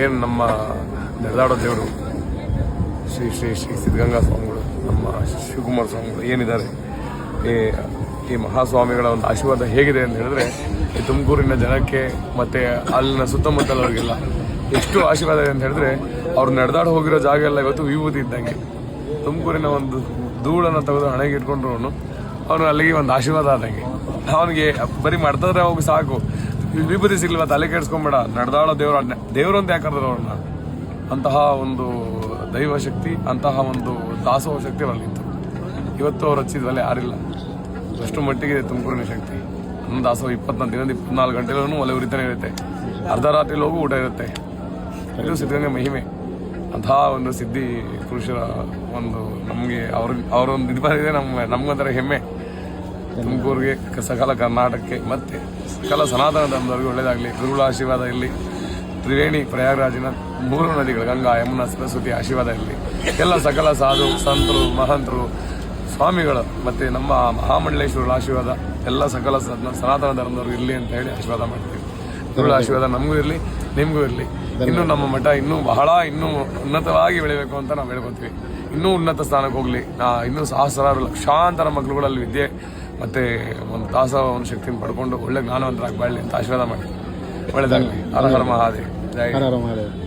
ಏನು ನಮ್ಮ ನಡೆದಾಡೋ ದೇವರು? ಶ್ರೀ ಶ್ರೀ ಶ್ರೀ ಸಿದ್ಧಗಂಗಾ ಸ್ವಾಮಿಗಳು, ನಮ್ಮ ಶಿವಕುಮಾರ ಸ್ವಾಮಿಗಳು ಏನಿದ್ದಾರೆ? ಈ ಈ ಮಹಾಸ್ವಾಮಿಗಳ ಒಂದು ಆಶೀರ್ವಾದ ಹೇಗಿದೆ ಅಂತ ಹೇಳಿದ್ರೆ, ಈ ತುಮಕೂರಿನ ಜನಕ್ಕೆ ಮತ್ತು ಅಲ್ಲಿನ ಸುತ್ತಮುತ್ತಲವರಿಗೆಲ್ಲ ಎಷ್ಟು ಆಶೀರ್ವಾದ ಇದೆ ಅಂತ ಹೇಳಿದ್ರೆ, ಅವ್ರು ನಡೆದಾಡಿ ಹೋಗಿರೋ ಜಾಗ ಎಲ್ಲ ಇವತ್ತು ವಿಭೂತಿ ಇದ್ದಂಗೆ. ತುಮಕೂರಿನ ಒಂದು ಧೂಳನ್ನು ತೆಗೆದು ಹಣೆಗೆ ಇಟ್ಕೊಂಡ್ರು ಅವನು ಅಲ್ಲಿಗೆ ಒಂದು ಆಶೀರ್ವಾದ ಆದಂಗೆ. ಅವನಿಗೆ ಬರೀ ಮಾಡ್ತಿದ್ರೆ ಹೋಗಿ ಸಾಕು. ವಿಭೂತಿ ಸಿಗ್ಲಿಲ್ಲ, ತಲೆ ಕೆಡಿಸ್ಕೊಂಬೇಡ. ನಡೆದಾಳೋ ದೇವ್ರ ದೇವ್ರು ಅಂತ ಯಾಕಂದ್ರೆ ಅವ್ರನ್ನ? ಅಂತಹ ಒಂದು ದೈವ ಶಕ್ತಿ ಅಂತಹ ಒಂದು ದಾಸೋಹ ಶಕ್ತಿ ಅವರಲ್ಲಿತ್ತು ಇವತ್ತು ಅವ್ರು ಹಚ್ಚಿದ್ವಲ್ಲ ಯಾರಿಲ್ಲ. ಅಷ್ಟು ಮಟ್ಟಿಗೆ ಇದೆ ತುಮಕೂರಿನ ಶಕ್ತಿ. ನಮ್ಮ ದಾಸೋಹ ಇಪ್ಪತ್ನಾಲ್ಕು ದಿನದ ಇಪ್ಪತ್ನಾಲ್ಕು ಗಂಟೆಲೂ ಒಲೆ ಉರಿತಾನೆ ಇರುತ್ತೆ. ಅರ್ಧ ರಾತ್ರಿಲಿ ಹೋಗು ಊಟ ಇರುತ್ತೆ. ಇದು ಸಿದ್ಧಗಂಗೆ ಮಹಿಮೆ. ಅಂತಹ ಒಂದು ಸಿದ್ಧಿ ಪುರುಷರ ಒಂದು ನಮಗೆ ಅವ್ರ ಅವರೊಂದು ಇದು ಬಂದಿದೆ ನಮ್ಮ ನಮ್ಗೊಂಥರ ಹೆಮ್ಮೆ. ತುಮಕೂರಿಗೆ ಸಕಲ ಕರ್ನಾಟಕಕ್ಕೆ ಮತ್ತೆ ಸಕಲ ಸನಾತನ ಧರ್ಮದವರಿಗೆ ಒಳ್ಳೆಯದಾಗಲಿ ಗುರುಗಳ ಆಶೀರ್ವಾದ ಇರಲಿ ತ್ರಿವೇಣಿ ಪ್ರಯಾಗರಾಜಿನ ಮೂರು ನದಿಗಳು ಗಂಗಾ ಯಮುನಾ ಸರಸ್ವತಿ ಆಶೀರ್ವಾದ ಇರಲಿ. ಎಲ್ಲ ಸಕಲ ಸಾಧು ಸಂತರು ಮಹಂತರು ಸ್ವಾಮಿಗಳು ಮತ್ತು ನಮ್ಮ ಮಹಾಮಂಡಲೇಶ್ವರಗಳ ಆಶೀರ್ವಾದ ಎಲ್ಲ ಸಕಲ ಸನಾತನ ಧರ್ಮದವರು ಇರಲಿ ಅಂತ ಹೇಳಿ ಆಶೀರ್ವಾದ ಮಾಡ್ತೀವಿ. ಗುರುಗಳ ಆಶೀರ್ವಾದ ನಮಗೂ ಇರಲಿ ನಿಮಗೂ ಇರಲಿ. ಇನ್ನೂ ನಮ್ಮ ಮಠ ಇನ್ನೂ ಬಹಳ ಇನ್ನೂ ಉನ್ನತವಾಗಿ ಬೆಳಿಬೇಕು ಅಂತ ನಾವು ಹೇಳ್ಕೊತೀವಿ. ಇನ್ನೂ ಉನ್ನತ ಸ್ಥಾನಕ್ಕೆ ಹೋಗಲಿ. ಇನ್ನೂ ಸಹಸ್ರಾರು ಲಕ್ಷಾಂತರ ಮಕ್ಕಳುಗಳಲ್ಲಿ ವಿದ್ಯೆ ಮತ್ತು ಒಂದು ದಾಸ ಒಂದು ಶಕ್ತಿಯನ್ನು ಪಡ್ಕೊಂಡು ಒಳ್ಳೆ ಜ್ಞಾನವಂತರಾಗಿ ಬಾಳಲಿ ಅಂತ ಆಶೀರ್ವಾದ ಮಾಡಿ. ಒಳ್ಳೆದಾಗಲಿ. ಹರ ಹರ ಮಹಾದೇವ್. ಜಯ ಹರ ಮಹಾದೇವ್.